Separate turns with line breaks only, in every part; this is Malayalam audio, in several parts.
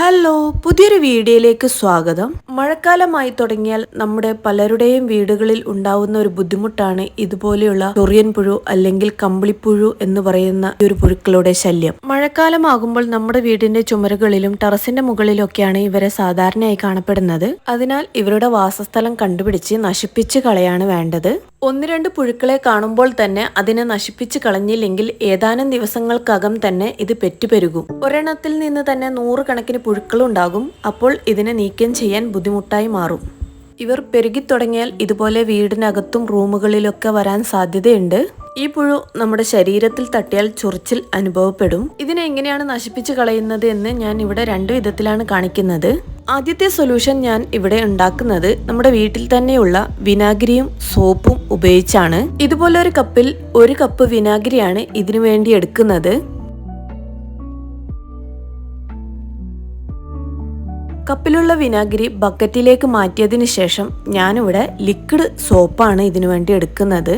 ഹലോ പുതിയൊരു വീഡിയോയിലേക്ക് സ്വാഗതം. മഴക്കാലമായി തുടങ്ങിയാൽ നമ്മുടെ പലരുടെയും വീടുകളിൽ ഉണ്ടാവുന്ന ഒരു ബുദ്ധിമുട്ടാണ് ഇതുപോലെയുള്ള ചൊറിയൻ പുഴു അല്ലെങ്കിൽ കമ്പിളിപ്പുഴു എന്ന് പറയുന്ന ഒരു പുഴുക്കളുടെ ശല്യം. മഴക്കാലമാകുമ്പോൾ നമ്മുടെ വീടിന്റെ ചുമരുകളിലും ടെറസിന്റെ മുകളിലൊക്കെയാണ് ഇവരെ സാധാരണയായി കാണപ്പെടുന്നത്. അതിനാൽ ഇവരുടെ വാസസ്ഥലം കണ്ടുപിടിച്ച് നശിപ്പിച്ച് കളയാണ് വേണ്ടത്. ഒന്ന് രണ്ട് പുഴുക്കളെ കാണുമ്പോൾ തന്നെ അതിനെ നശിപ്പിച്ച് കളഞ്ഞില്ലെങ്കിൽ ഏതാനും ദിവസങ്ങൾക്കകം തന്നെ ഇത് പെറ്റുപെരുകും. ഒരെണ്ണത്തിൽ നിന്ന് തന്നെ നൂറുകണക്കിന് പുഴുക്കളുണ്ടാകും അപ്പോൾ ഇതിനെ നീക്കം ചെയ്യാൻ ബുദ്ധിമുട്ടായി മാറും. ഇവർ പെരുകിത്തുടങ്ങിയാൽ ഇതുപോലെ വീടിനകത്തും റൂമുകളിലൊക്കെ വരാൻ സാധ്യതയുണ്ട്. ഈ പുഴു നമ്മുടെ ശരീരത്തിൽ തട്ടിയാൽ ചൊറിച്ചിൽ അനുഭവപ്പെടും. ഇതിനെ എങ്ങനെയാണ് നശിപ്പിച്ച് കളയുന്നത് എന്ന് ഞാൻ ഇവിടെ രണ്ട് വിധത്തിലാണ് കാണിക്കുന്നത്. ആദ്യത്തെ സൊല്യൂഷൻ ഞാൻ ഇവിടെ ഉണ്ടാക്കുന്നത് നമ്മുടെ വീട്ടിൽ തന്നെയുള്ള വിനാഗിരിയും സോപ്പും ഉപയോഗിച്ചാണ്. ഇതുപോലെ ഒരു കപ്പിൽ ഒരു കപ്പ് വിനാഗിരിയാണ് ഇതിനു വേണ്ടി എടുക്കുന്നത്. കപ്പിലുള്ള വിനാഗിരി ബക്കറ്റിലേക്ക് മാറ്റിയതിന് ശേഷം ഞാനിവിടെ ലിക്വിഡ് സോപ്പാണ് ഇതിനു വേണ്ടി എടുക്കുന്നത്.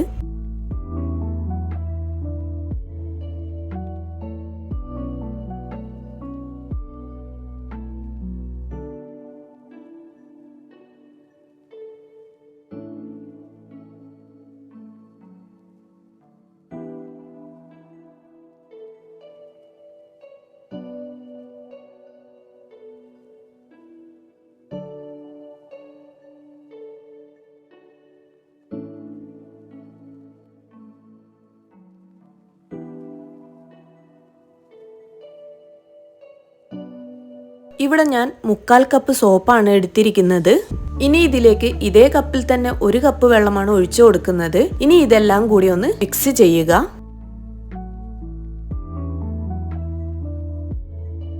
ഇവിടെ ഞാൻ മുക്കാൽ കപ്പ് സോപ്പാണ് എടുത്തിരിക്കുന്നത്. ഇനി ഇതിലേക്ക് ഇതേ കപ്പിൽ തന്നെ ഒരു കപ്പ് വെള്ളമാണ് ഒഴിച്ചു കൊടുക്കുന്നത്. ഇനി ഇതെല്ലാം കൂടി ഒന്ന് മിക്സ് ചെയ്യുക.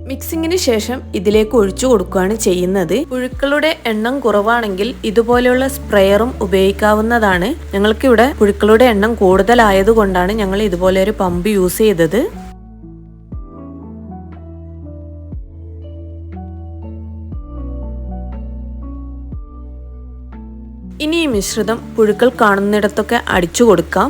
മിക്സിങ്ങിന് ശേഷം ഇതിലേക്ക് ഒഴിച്ചു കൊടുക്കുകയാണ് ചെയ്യുന്നത്. പുഴുക്കളുടെ എണ്ണം കുറവാണെങ്കിൽ ഇതുപോലെയുള്ള സ്പ്രെയറും ഉപയോഗിക്കാവുന്നതാണ്. ഞങ്ങൾക്കിവിടെ പുഴുക്കളുടെ എണ്ണം കൂടുതലായതുകൊണ്ടാണ് ഞങ്ങൾ ഇതുപോലെ ഒരു പമ്പ് യൂസ് ചെയ്തത്. ഇനി ഈ മിശ്രിതം പുഴുക്കൾ കാണുന്നിടത്തൊക്കെ അടിച്ചു കൊടുക്കാം.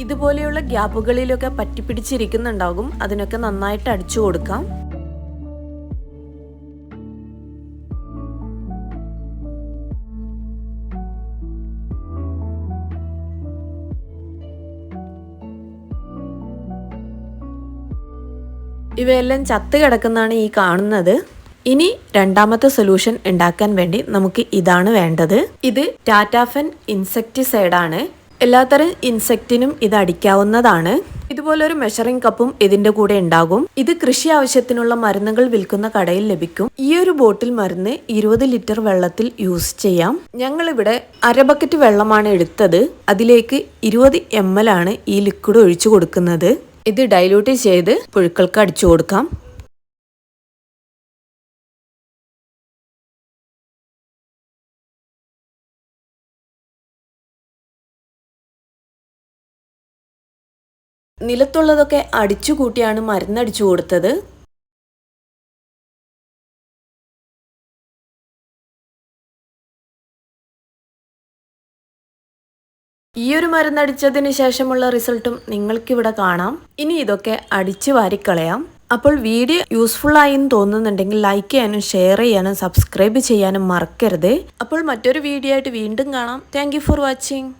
ഇതുപോലെയുള്ള ഗ്യാപ്പുകളിലൊക്കെ പറ്റിപ്പിടിച്ചിരിക്കുന്നുണ്ടാകും. അതിനൊക്കെ നന്നായിട്ട് അടിച്ചു കൊടുക്കാം. ഇവയെല്ലാം ചത്ത് കിടക്കുന്നതാണ് ഈ കാണുന്നത്. ഇനി രണ്ടാമത്തെ സൊല്യൂഷൻ ഉണ്ടാക്കാൻ വേണ്ടി നമുക്ക് ഇതാണ് വേണ്ടത്. ഇത് ടാറ്റാഫൻ ഇൻസെക്ടിസൈഡ് ആണ് എല്ലാത്തരം ഇൻസെക്റ്റിനും ഇത് അടിക്കാവുന്നതാണ്. ഇതുപോലെ ഒരു മെഷറിംഗ് കപ്പും ഇതിന്റെ കൂടെ ഉണ്ടാകും. ഇത് കൃഷി ആവശ്യത്തിനുള്ള മരുന്നുകൾ വിൽക്കുന്ന കടയിൽ ലഭിക്കും. ഈ ഒരു ബോട്ടിൽ മരുന്ന് ഇരുപത് ലിറ്റർ വെള്ളത്തിൽ യൂസ് ചെയ്യാം. ഞങ്ങൾ ഇവിടെ അര ബക്കറ്റ് വെള്ളമാണ് എടുത്തത്. അതിലേക്ക് ഇരുപത് എം ആണ് ഈ ലിക്വിഡ് ഒഴിച്ചു കൊടുക്കുന്നത്. ഇത് ഡൈലൂട്ട് ചെയ്ത് പുഴുക്കൾക്ക് അടിച്ചു കൊടുക്കാം. നിലത്തുള്ളതൊക്കെ അടിച്ചു കൂട്ടിയാണ് മരുന്നടിച്ചു കൊടുത്തത്. ഈ ഒരു മരുന്നടിച്ചതിന് ശേഷമുള്ള റിസൾട്ടും നിങ്ങൾക്കിവിടെ കാണാം. ഇനി ഇതൊക്കെ അടിച്ചു വാരിക്കളയാം. അപ്പോൾ വീഡിയോ യൂസ്ഫുൾ ആയി എന്ന് തോന്നുന്നുണ്ടെങ്കിൽ ലൈക്ക് ചെയ്യാനും ഷെയർ ചെയ്യാനും സബ്സ്ക്രൈബ് ചെയ്യാനും മറക്കരുത്. അപ്പോൾ മറ്റൊരു വീഡിയോ ആയിട്ട് വീണ്ടും കാണാം. Thank for watching.